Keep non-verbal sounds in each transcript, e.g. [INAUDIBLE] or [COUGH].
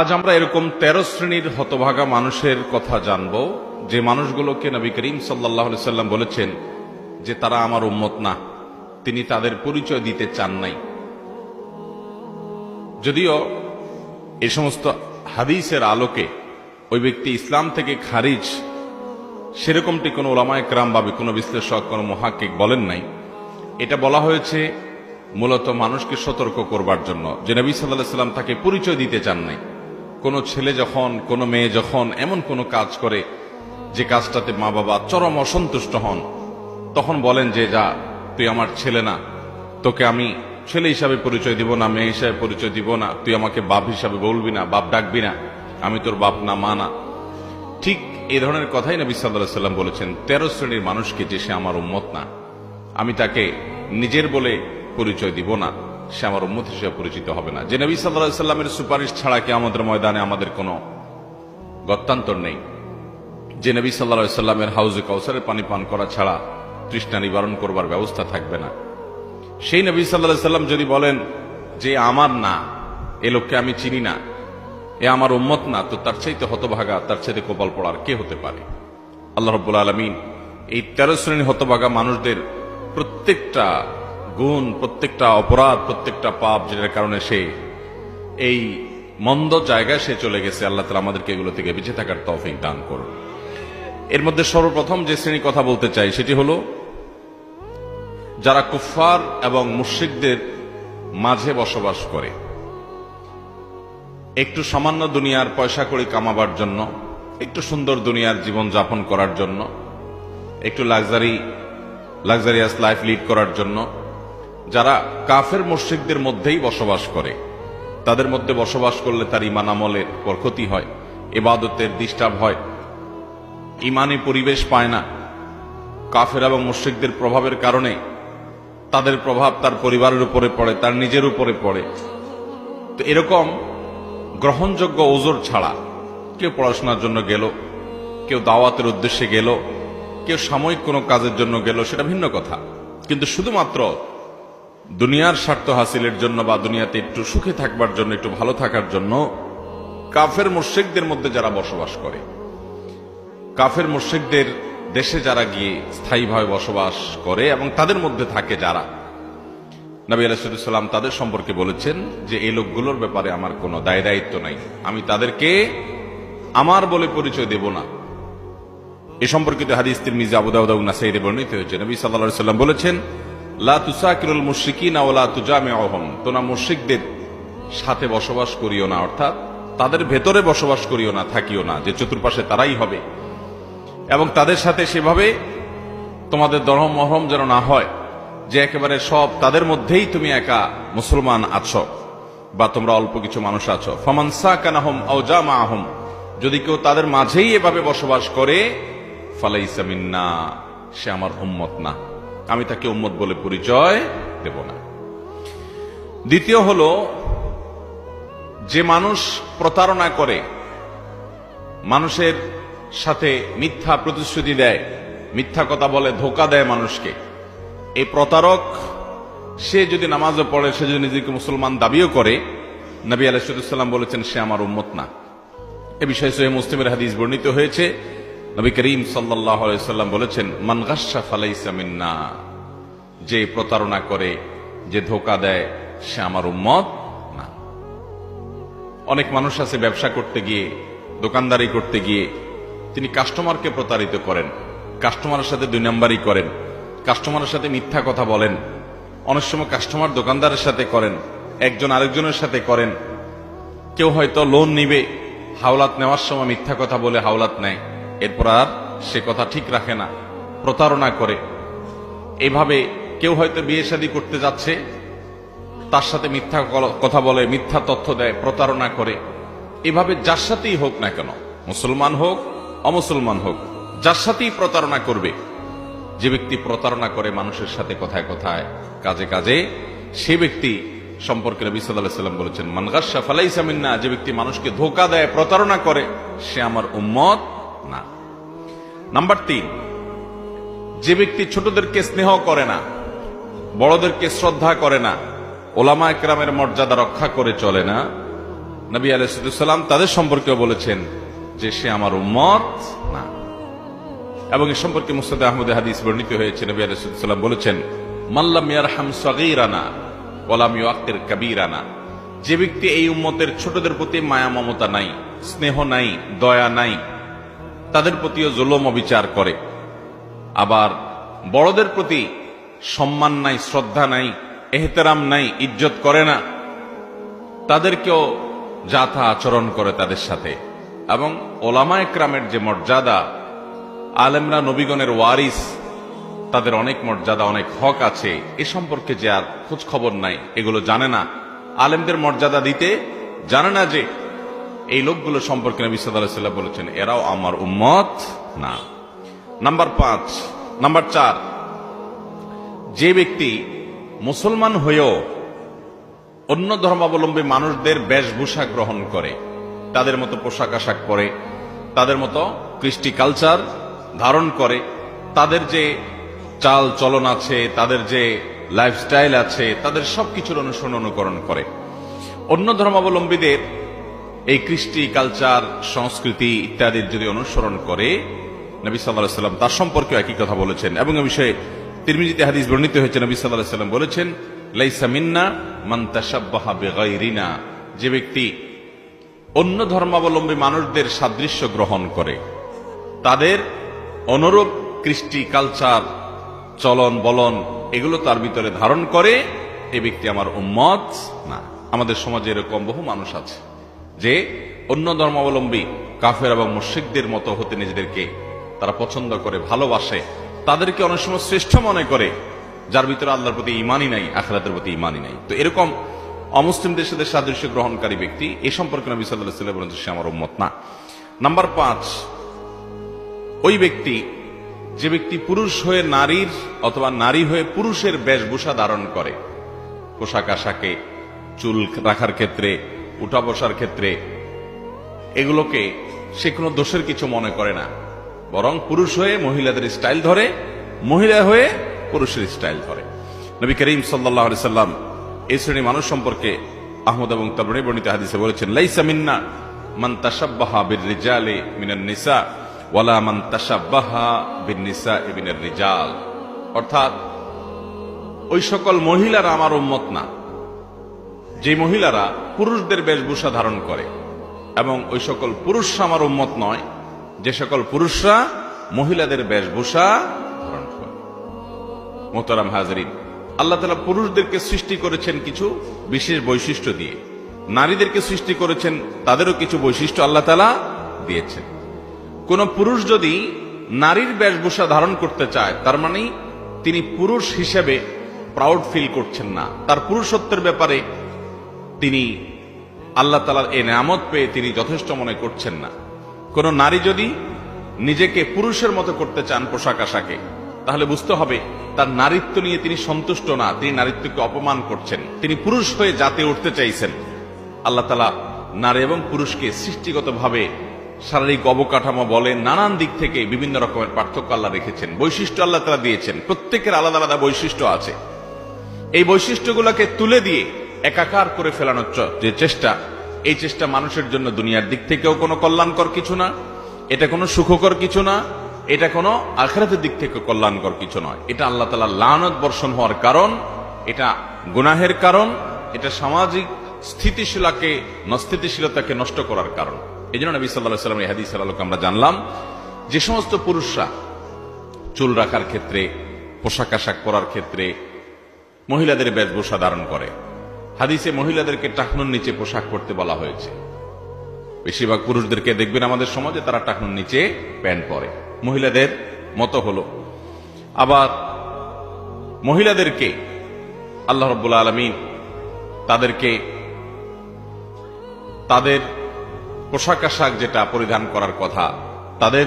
আজ আমরা এরকম তেরো শ্রেণির হতভাগা মানুষের কথা জানব, যে মানুষগুলোকে নবী করিম সাল্লাহ সাল্লাম বলেছেন যে তারা আমার উম্মত না, তিনি তাদের পরিচয় দিতে চান নাই। যদিও এ সমস্ত হাদিসের আলোকে ওই ব্যক্তি ইসলাম থেকে খারিজ, সেরকমটি কোনো ওলামায় ক্রাম বা কোনো বিশ্লেষক, কোনো মহাকিক বলেন নাই। এটা বলা হয়েছে মূলত মানুষকে সতর্ক করবার জন্য, যে নবী সাল্লাহ সাল্লাম তাকে পরিচয় দিতে চান নাই। কোনো ছেলে যখন, কোনো মেয়ে যখন এমন কোনো কাজ করে যে কাজটাতে মা বাবা চরম অসন্তুষ্ট হন, তখন বলেন যে, যা, তুই আমার ছেলে না। তোকে আমি ছেলে হিসাবে পরিচয় দিব না, মেয়ে হিসাবে পরিচয় দিব না। তুই আমাকে বাপ হিসাবে বলবি না, বাপ ডাকবি না। আমি তোর বাপ না, মা না। ঠিক এই ধরনের কথাই নবী সাল্লাহ সাল্লাম বলেছেন, তেরো শ্রেণির মানুষকে যে সে আমার উম্মত না, আমি তাকে নিজের বলে পরিচয় দিব না। সে আমার উম্মত হিসেবে পরিচিত হবে না। যে নবী সাল্লামের সুপারিশ ছাড়া কি আমাদের ময়দানে আমাদের কোনো গত্যান্তর নেই। যে নবী সাল্লা সাল্লামের হাউজে কাউসারের পানি পান করা ছাড়া তৃষ্ণা নিবারণ করবার ব্যবস্থা থাকবে না। সেই নবী সাল্লাহ সাল্লাম যদি বলেন যে আমার না, এ লোককে আমি চিনি না, এ আমার উম্মত না, তো তার চাইতে হতভাগা, তার চাইতে কপাল পড়ার কে হতে পারে? আল্লাহ রব্বুল আলমিন এই তেরো শ্রেণি হতভাগা মানুষদের প্রত্যেকটা গুণ, প্রত্যেকটা অপরাধ, প্রত্যেকটা পাপ যেটার কারণে সে এই মন্দ জায়গায় সে চলে গেছে, আল্লাহ তালা আমাদেরকে এগুলো থেকে বেঁচে থাকার তৌফিক দান করুন। এর মধ্যে সর্বপ্রথম যে শ্রেণি কথা বলতে চাই সেটি হলো, যারা কুফফার এবং মুশ্রিকদের মাঝে বসবাস করে, একটু সামান্য দুনিয়ার পয়সা কড়ি কামাবার জন্য, একটু সুন্দর দুনিয়ার জীবন যাপন করার জন্য, একটু লাক্সারি, লাক্সারিয়াস লাইফ লিড করার জন্য যারা কাফের মসজিদদের মধ্যেই বসবাস করে, তাদের মধ্যে বসবাস করলে তার ইমান আমলের ক্ষতি হয় এবাদতের ডিস্টার্ব হয় ইমানি পরিবেশ পায় না। কাফের এবং মুশ্রিকদের প্রভাবের কারণে তাদের প্রভাব তার পরিবারের উপরে পড়ে, তার নিজের উপরে পড়ে। তো এরকম গ্রহণযোগ্য ওজোর ছাড়া কেউ পড়াশোনার জন্য গেল, কেউ দাওয়াতের উদ্দেশ্যে গেল, কেউ সাময়িক কোনো কাজের জন্য গেল, সেটা ভিন্ন কথা। কিন্তু শুধুমাত্র দুনিয়ার স্বার্থ হাসিলের জন্য বা দুনিয়াতে একটু সুখে থাকবার জন্য, একটু ভালো থাকার জন্য কাফের মুর্শেকদের মধ্যে যারা বসবাস করে, কাফের মুর্শেকদের দেশে যারা গিয়ে স্থায়ীভাবে বসবাস করে এবং তাদের মধ্যে থাকে যারা, নবী আলাইসাল্লাম তাদের সম্পর্কে বলেছেন যে এই লোকগুলোর ব্যাপারে আমার কোনো দায় দায়িত্ব নাই। আমি তাদেরকে আমার বলে পরিচয় দেব না। এ সম্পর্কিত হাদিস তিরমিজি, আবু দাউদ এবং নাসাইরে বর্ণিত হয়েছে। নবী সাল্লাল্লাহু সাল্লাম বলেছেন সাথে বসবাস করিও না, অর্থাৎ তাদের ভেতরে বসবাস করিও না, থাকিও না, যে চতুর্পাশে তারাই হবে। এবং তাদের সাথে সেভাবে তোমাদের দরহম মহরম যেন না হয়, যে একেবারে সব তাদের মধ্যেই তুমি একা মুসলমান আছো বা তোমরা অল্প কিছু মানুষ আছো। ফমানসা কানাহম আউজামা আহম যদি কেউ তাদের মাঝেই এভাবে বসবাস করে ফালাইসামিন্না সে আমার উম্মত না। আমি তাকে উম্মত বলে পরিচয় দেব না। দ্বিতীয় হলো, যে মানুষ প্রতারণা করে, মানুষের সাথে মিথ্যা প্রতিশ্রুতি দেয়, মিথ্যা কথা বলে, ধোকা দেয় মানুষকে, এই প্রতারক, সে যদি নামাজও পড়ে, সে যদি নিজেকে মুসলমান দাবিও করে, নবী আলাইসাল্লাম বলেছেন, সে আমার উম্মত না। এ বিষয়ে সোহে মুসলিমের হাদিস বর্ণিত হয়েছে। নবী করিম সাল্লাম বলেছেন মানগাসা ফালাইসামিন্না যে প্রতারণা করে, যে ধোকা দেয়, সে আমার উম্মত না। অনেক মানুষ আছে ব্যবসা করতে গিয়ে, দোকানদারি করতে গিয়ে, তিনি কাস্টমারকে প্রতারিত করেন, কাস্টমারের সাথে দুই নাম্বারই করেন, কাস্টমারের সাথে মিথ্যা কথা বলেন, অনেক সময় কাস্টমার দোকানদারের সাথে করেন, একজন আরেকজনের সাথে করেন। কেউ হয়তো লোন নিবে, হাওলাত নেওয়ার সময় মিথ্যা কথা বলে হাওলাত নেয়। এরপর আর সে কথা ঠিক রাখে না, প্রতারণা করে। এভাবে কেউ হয়তো বিয়ে শাদী করতে যাচ্ছে, তার সাথে মিথ্যা কথা বলে, মিথ্যা তথ্য দেয়, প্রতারণা করে। এভাবে যার সাথেই হোক না কেন, মুসলমান হোক, অমুসলমান হোক, যার সাথেই প্রতারণা করবে, যে ব্যক্তি প্রতারণা করে মানুষের সাথে কথায় কথায়, কাজে কাজে, সে ব্যক্তি সম্পর্কে নবী সাল্লাম বলেছেন মানগাসা ফালাইসামিন্না যে ব্যক্তি মানুষকে ধোকা দেয়, প্রতারণা করে, সে আমার উম্মত না। নাম্বার তিন, যে ব্যক্তি ছোটদেরকে স্নেহ করে না, বড়দেরকে শ্রদ্ধা করে না, ওলামা একরামের মর্যাদা রক্ষা করে চলে না, নবী আলাইসালাম তাদের সম্পর্কেও বলেছেন যে সে আমার উম্মত না। এবং এ সম্পর্কে মুস্তাদ আহমদ হাদিস বর্ণিত হয়েছে, নবী আলাইসাল্লাম বলেছেন মাল্লাম ইয়ারহাম সগীরানা ওলাম ইউআক্কির কাবীরানা যে ব্যক্তি এই উম্মতের ছোটদের প্রতি মায়া, মমতা নাই, স্নেহ নাই, দয়া নাই তাদের প্রতিও জুলম অবিচার করে। আবার বড়দের প্রতি সম্মান নাই, শ্রদ্ধা নাই, এহতেরাম নাই, ইজ্জত করে না। তাদেরকেও যাথা আচরণ করে তাদের সাথে। এবং ওলামা একরামের যে মর্যাদা, আলেমরা নবীগণের ওয়ারিস, তাদের অনেক মর্যাদা, অনেক হক আছে। এ সম্পর্কে যে আর খোঁজ খবর নাই, এগুলো জানে না। আলেমদের মর্যাদা দিতে জানে না যে এই লোকগুলো সম্পর্কে নবী সাল্লাহ বলেছেন, এরাও আমার উম্মত না। নাম্বার পাঁচ, নাম্বার চার, যে ব্যক্তি মুসলমান হয়েও অন্য ধর্মাবলম্বী মানুষদের বেশভূষা গ্রহণ করে, তাদের মতো পোশাক আশাক পরে, তাদের মতো কৃষ্টি কালচার ধারণ করে, তাদের যে চাল চলন আছে, তাদের যে লাইফস্টাইল আছে, তাদের সবকিছুর অনুসরণ অনুকরণ করে, অন্য ধর্মাবলম্বীদের এই কৃষ্টি, কালচার, সংস্কৃতি ইত্যাদির যদি অনুসরণ করে, নবী সাল্লাহ সাল্লাম তার সম্পর্কে একই কথা বলেছেন। এবং এ বিষয়ে তিরমিজিতে হাদিস বর্ণিত হয়েছে, নবী সাল্লাহ সাল্লাম বলেছেন, লাইসা মিন্না মান তাসাব্বাহা বেগাইরিনা। যে ব্যক্তি অন্য ধর্মাবলম্বী মানুষদের সাদৃশ্য গ্রহণ করে, তাদের অনুরূপ কৃষ্টি, কালচার, চলন, বলন, এগুলো তার ভিতরে ধারণ করে, এ ব্যক্তি আমার উম্মত না। আমাদের সমাজে এরকম বহু মানুষ আছে। যে অন্য ধর্মাবলম্বী কাফের এবং মুশ্রিকদের মতো হতে নিজেদেরকে তারা পছন্দ করে, ভালোবাসে, তাদেরকে অনেক সময় শ্রেষ্ঠ মনে করে, যার ভিতরে আল্লাহর প্রতি ইমানই নাই, আখরাতের প্রতি ইমানই নাই। তো এরকম অমুসলিমদের সাথে সাদৃশ্য গ্রহণকারী ব্যক্তি এ সম্পর্কে নবী সাল্লাহ সাল্লাম বলেন সে আমার উম্মত না। নাম্বার পাঁচ, ওই ব্যক্তি, যে ব্যক্তি পুরুষ হয়ে নারীর অথবা নারী হয়ে পুরুষের বেশভূষা ধারণ করে, পোশাক আশাকে, চুল রাখার ক্ষেত্রে উঠা বসার ক্ষেত্রে এগুলোকে সে কোনো দোষের কিছু মনে করে না। বরং পুরুষ হয়ে মহিলাদের স্টাইল ধরে, মহিলা হয়ে পুরুষের স্টাইল ধরে। নবী করিম সাল্লাহ সাল্লাম এই শ্রেণি মানুষ সম্পর্কে আহমদ এবং তাবরী বর্ণিত হাদিসে বলেছেন, লাইসা মিন্না মান তাসাব্বাহা বির রিজালে মিনান নিসা ওয়ালা মান তাসাব্বাহা বিন নিসা ইবিনের রিজাল অর্থাৎ ওই সকল মহিলারা আমার উম্মত না। যে মহিলারা পুরুষদের বেশভূষা ধারণ করে, এবং ওই সকল পুরুষরা আমার উম্মত নয়, যে সকল পুরুষরা মহিলাদের বেশভূষা ধারণ করে। মোহতারাম হাজরিন, আল্লাহ তালা পুরুষদেরকে সৃষ্টি করেছেন কিছু বিশেষ বৈশিষ্ট্য দিয়ে। নারীদেরকে সৃষ্টি করেছেন, তাদেরও কিছু বৈশিষ্ট্য আল্লাহ তালা দিয়েছেন। কোন পুরুষ যদি নারীর বেশভূষা ধারণ করতে চায়, তার মানে তিনি পুরুষ হিসেবে প্রাউড ফিল করছেন না। তার পুরুষত্বের ব্যাপারে তিনি আল্লাহ তালার এ নামত পেয়ে তিনি যথেষ্ট মনে করছেন না। কোন নারী যদি নিজেকে পুরুষের মতো করতে চান পোশাক আশাকে, তাহলে বুঝতে হবে তার নারীত্ব নিয়ে তিনি সন্তুষ্ট না, তিনি নারীত্বকে অপমান করছেন। তিনি পুরুষ হয়ে জাতে উঠতে চাইছেন। আল্লাহ তালা নারী এবং পুরুষকে সৃষ্টিগতভাবে শারীরিক অবকাঠামো বলেন নানান দিক থেকে বিভিন্ন রকমের পার্থক্য আল্লাহ রেখেছেন। বৈশিষ্ট্য আল্লাহ তালা দিয়েছেন। প্রত্যেকের আলাদা আলাদা বৈশিষ্ট্য আছে। এই বৈশিষ্ট্যগুলোকে তুলে দিয়ে একাকার করে ফেলানোর যে চেষ্টা, এই চেষ্টা মানুষের জন্য দুনিয়ার দিক থেকেও কোনো কল্যাণকর কিছু না, এটা কোনো সুখকর কিছু না, এটা কোনো আখরাতের দিক থেকে কল্যাণকর কিছু নয়। এটা আল্লাহ তালা লানত বর্ষণ হওয়ার কারণ, এটা গুনাহের কারণ, এটা সামাজিক স্থিতিশীলাকে স্থিতিশীলতাকে নষ্ট করার কারণ। এই জন্য নবী সাল্লাহ সাল্লাম হাদিস আলোকে আমরা জানলাম, যে সমস্ত পুরুষরা চুল রাখার ক্ষেত্রে, পোশাক আশাক করার ক্ষেত্রে মহিলাদের বেশভূষা ধারণ করে। হাদিসে মহিলাদেরকে টাকনুর নিচে পোশাক পরতে বলা হয়েছে। বেশিরভাগ পুরুষদেরকে দেখবেন আমাদের সমাজে তারা টাকনুর নিচে প্যান্ট পরে। মহিলাদের মতো হলো। আবার মহিলাদেরকে আল্লাহ রব্বুল আলমিন তাদেরকে তাদের পোশাক আশাক যেটা পরিধান করার কথা, তাদের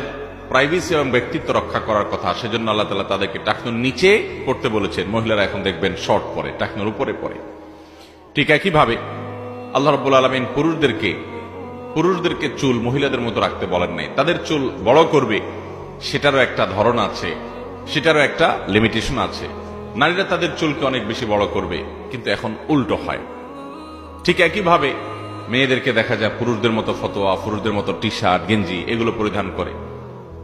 প্রাইভেসি এবং ব্যক্তিত্ব রক্ষা করার কথা, সেজন্য আল্লাহ তালা তাদেরকে টাকনুর নিচে পড়তে বলেছেন। মহিলারা এখন দেখবেন শর্ট পরে, টাকনুর উপরে পরে। ঠিক একইভাবে আল্লাহ রব্বুল আলমিন পুরুষদেরকে পুরুষদেরকে চুল মহিলাদের মতো রাখতে বলেন নাই। তাদের চুল বড় করবে, সেটারও একটা ধরন আছে, সেটারও একটা লিমিটেশন আছে। নারীরা তাদের চুলকে অনেক বেশি বড় করবে, কিন্তু এখন উল্টো হয়। ঠিক একইভাবে মেয়েদেরকে দেখা যায় পুরুষদের মতো ফতোয়া, পুরুষদের মতো টি শার্ট গেঞ্জি, এগুলো পরিধান করে।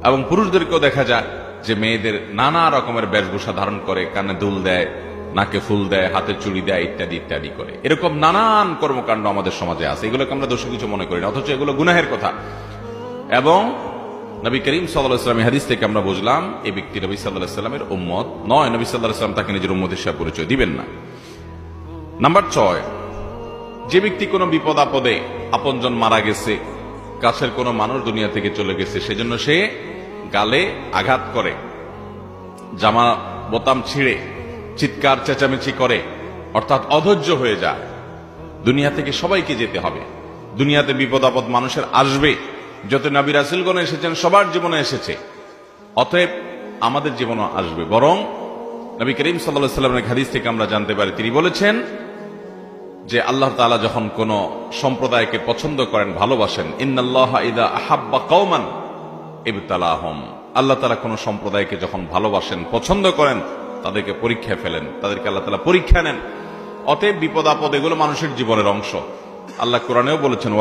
এবং পুরুষদেরকেও দেখা যায় যে মেয়েদের নানা রকমের বেশভূষা ধারণ করে, কানে দুল দেয় নাকে ফুল দেয়, হাতে চুড়ি দেয়, ইত্যাদি ইত্যাদি করে। এরকম নানান কর্মকাণ্ড আমাদের সমাজে আছে। এগুলোকে আমরা দোষী কিছু মনে করি না, অথচ এগুলো গুনাহের কথা। এবং নবী করিম সাল্লাহামের হাদিস থেকে আমরা বুঝলাম, এই ব্যক্তি নবী সাল্লাহ সাল্লামের উম্মত নয়। নবী সাল্লাহ সাল্লাম তাকে নিজের উম্মত হিসাবে পরিচয় দিবেন না। নাম্বার ছয়, যে ব্যক্তি কোনো বিপদ আপদে আপনজন মারা গেছে, কাছের কোনো মানুষ দুনিয়া থেকে চলে গেছে, সেজন্য সে গালে আঘাত করে, জামা বোতাম ছিঁড়ে চিৎকার, চেঁচামেচি করে, অর্থাৎ অধৈর্য হয়ে যায়। দুনিয়া থেকে সবাইকে যেতে হবে। দুনিয়াতে বিপদ আপদ মানুষের আসবে। যত নবী রাসুলগণ এসেছেন, সবার জীবনে এসেছে। অতএব আমাদের জীবনও আসবে। বরং নবী করিম সাল্লাহ সাল্লামের হাদিস থেকে আমরা জানতে পারি, তিনি বলেছেন যে আল্লাহ তাআলা যখন কোন সম্প্রদায়কে পছন্দ করেন, ভালোবাসেন, ইন্নাল্লাহ ইদা আহাব্বা কওমান ইবতালাহম। আল্লাহ তালা কোন সম্প্রদায়কে যখন ভালোবাসেন, পছন্দ করেন তাদেরকে পরীক্ষায় ফেলেন, তাদেরকে আল্লাহ তাআলা পরীক্ষা নেন। অতএব বিপদ আপদ এগুলো মানুষের জীবনের অংশ। আল্লাহ কোরআনেও বলেছেন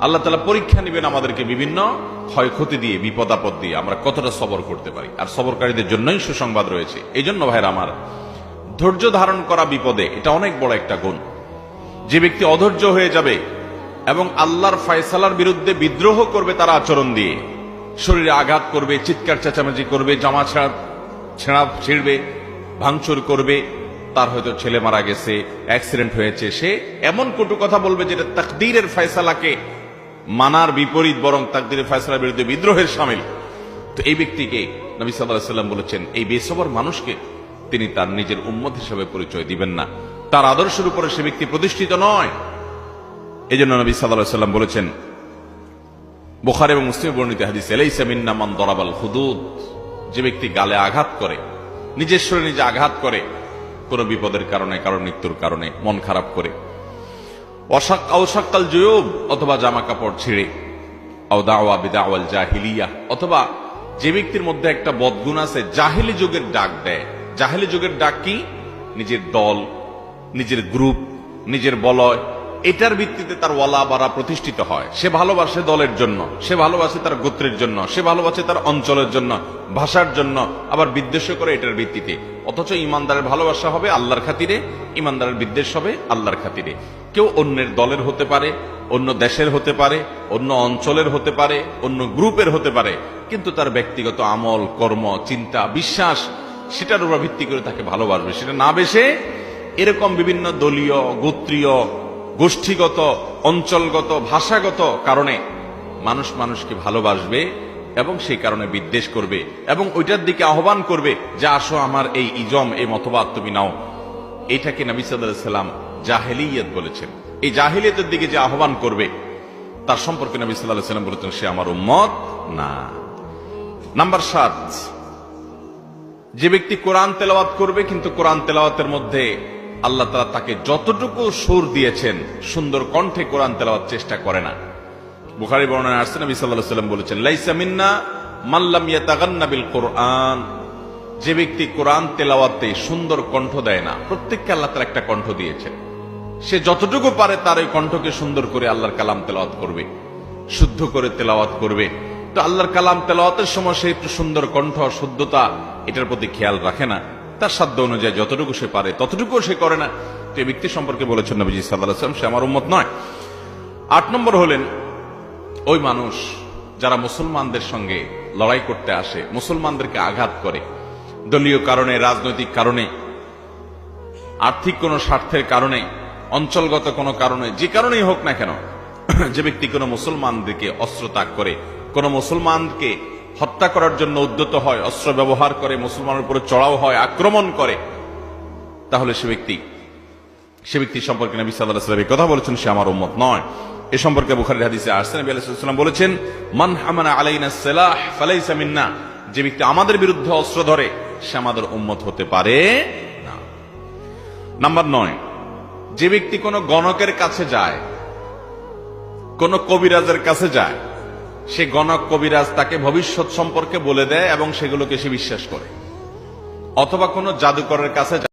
আল্লাহ তালা পরীক্ষা নেবেন আমাদেরকে বিভিন্ন ক্ষয়ক্ষতি দিয়ে, বিপদ আপদ দিয়ে। আমরা কতটা সবর করতে পারি? আর সবরকারীদের জন্যই সুসংবাদ রয়েছে। এই জন্য ভাইরা আমার, ধৈর্য ধারণ করা বিপদে এটা অনেক বড় একটা গুণ। যে ব্যক্তি অধৈর্য হয়ে যাবে এবং আল্লাহর ফয়সালার বিরুদ্ধে বিদ্রোহ করবে তার আচরণ দিয়ে। শরীরে আঘাত করবে, চিৎকার, চেঁচামেচি করবে, জামা ছেঁড়া ছেঁড়া ছিঁড়বে, ভাঙচুর করবে। তার হয়তো ছেলে মারা গেছে, অ্যাক্সিডেন্ট হয়েছে, সে এমন কটু কথা বলবে যেটা তাকদীরের ফয়সালাকে মানার বিপরীত, বরং তাকদীরের ফয়সালার বিরুদ্ধে বিদ্রোহের সামিল। তো এই ব্যক্তিকে নবী সাল্লাহ সাল্লাম বলেছেন, এই বেসবর মানুষকে তিনি তার নিজের উম্মত হিসেবে পরিচয় দিবেন না। তার আদর্শের উপরে সে ব্যক্তি প্রতিষ্ঠিত নয়। এই জন্য নবী সাল্লাহ সাল্লাম বলেছেন, বোখার এবং মুসলিম বর্ণিত হাদিস এলাইসা মিন্না মান দরাবাল হুদুদ যে ব্যক্তি গালে আঘাত করে, নিজের শরীরে নিজে আঘাত করে, কোনো বিপদের কারণে কারণ মৃত্যুর কারণে মন খারাপ করে। অশাক, অশাক্কাল জয়ব, অথবা জামা কাপড় ছিঁড়ে। আও দাওয়া বিদাওয়াল জাহিলিয়া। অথবা যে ব্যক্তির মধ্যে একটা বদগুণ আছে, জাহিলি যুগের ডাক দেয়। জাহিলি যুগের ডাক কি? নিজের দল, নিজের গ্রুপ, নিজের বলয় এটার ভিত্তিতে তার ওয়ালা বাড়া প্রতিষ্ঠিত হয়। সে ভালোবাসে দলের জন্য, সে ভালোবাসে তার গোত্রের জন্য, সে ভালোবাসে তার অঞ্চলের জন্য, ভাষার জন্য, আবার বিদ্বেষ করে এটার ভিত্তিতে। অথচ ইমানদারের ভালোবাসা হবে আল্লাহর খাতিরে, ইমানদারের বিদ্বেষ হবে আল্লাহর খাতিরে। কেউ অন্যের দলের হতে পারে, অন্য দেশের হতে পারে, অন্য অঞ্চলের হতে পারে, অন্য গ্রুপের হতে পারে, কিন্তু তার ব্যক্তিগত আমল, কর্ম, চিন্তা, বিশ্বাস, সেটার উপর ভিত্তি করে তাকে ভালোবাসবে। সেটা না বেশে এরকম বিভিন্ন দলীয়, গোত্রীয় গোষ্ঠীগত, অঞ্চলগত, ভাষাগত কারণে মানুষ মানুষকে ভালোবাসবে এবং সেই কারণে বিদ্বেষ করবে এবং ওইটার দিকে আহ্বান করবে যে, আসো আমার এই ইজম, এই মতবাদ তুমি নাও। এটাকে নবী সাল্লাম জাহেলিয়ত বলেছেন। এই জাহেলিয়তের দিকে যে আহ্বান করবে, তার সম্পর্কে নবী সাল্লাহ সাল্লাম বলেছেন, সে আমার উম্মত না। নাম্বার সাত, যে ব্যক্তি কোরআন তেলাওয়াত করবে, কিন্তু কোরআন তেলাওয়াতের মধ্যে আল্লাহ তালা তাকে যতটুকু সুর দিয়েছেন, সুন্দর কণ্ঠে কোরআন তেলাওয়ার চেষ্টা করে না। বুখারি বর্ণনা আসছে, নবী সাল্লাহ সাল্লাম বলেছেন, লাইসা মিন্না মাল্লাম ইয়াতাগান্না বিল কোরআন। যে ব্যক্তি কোরআন তেলাওয়াতে সুন্দর কণ্ঠ দেয় না, প্রত্যেককে আল্লাহ তার একটা কণ্ঠ দিয়েছেন। সে যতটুকু পারে তার ওই কণ্ঠকে সুন্দর করে আল্লাহর কালাম তেলাওয়াত করবে, শুদ্ধ করে তেলাওয়াত করবে। তো আল্লাহর কালাম তেলাওয়াতের সময় সে একটু সুন্দর কণ্ঠ শুদ্ধতা, এটার প্রতি খেয়াল রাখে না। তার সাধ্য অনুযায়ী যতটুকু সে পারে ততটুকু সে করে না। তো ব্যক্তি সম্পর্কে বলেছেন নবীজি সাল্লাহ আসলাম সে আমার উম্মত নয়। আট নম্বর হলেন, ওই মানুষ যারা মুসলমানদের সঙ্গে লড়াই করতে আসে, মুসলমানদেরকে আঘাত করে, দলীয় কারণে, রাজনৈতিক কারণে, আর্থিক কোনো স্বার্থের কারণে, অঞ্চলগত কোনো কারণে, যে কারণেই হোক না কেন, [CLEARS THROAT] যে ব্যক্তি কোনো মুসলমানদেরকে অস্ত্র ত্যাগ করে, কোন মুসলমানকে হত্যা করার জন্য উদ্যত হয়, অস্ত্র ব্যবহার করে, মুসলমানের উপরে চড়াও হয়, আক্রমণ করে, তাহলে সে ব্যক্তি সে ব্যক্তি সম্পর্কে নবী সাল্লাহ সাল্লাম কথা বলেছেন, সে আমার উম্মত নয়। এ সম্পর্কে বুখারীর হাদিসে আসছে, নবী আলাইহিস বলেছেন, মান হামানা আলাইনা সালাহ ফালাইসা মিন্না যে ব্যক্তি আমাদের বিরুদ্ধে অস্ত্র ধরে, সে আমাদের উম্মত হতে পারে না। নাম্বার নয়, যে ব্যক্তি কোনো গণকের কাছে যায়, কোন কবিরাজের কাছে যায় সে গণক কবিরাজ তাকে ভবিষ্যৎ সম্পর্কে বলে দেয় এবং সেগুলোকে সে বিশ্বাস করে। অথবা কোনো জাদুকরের কাছে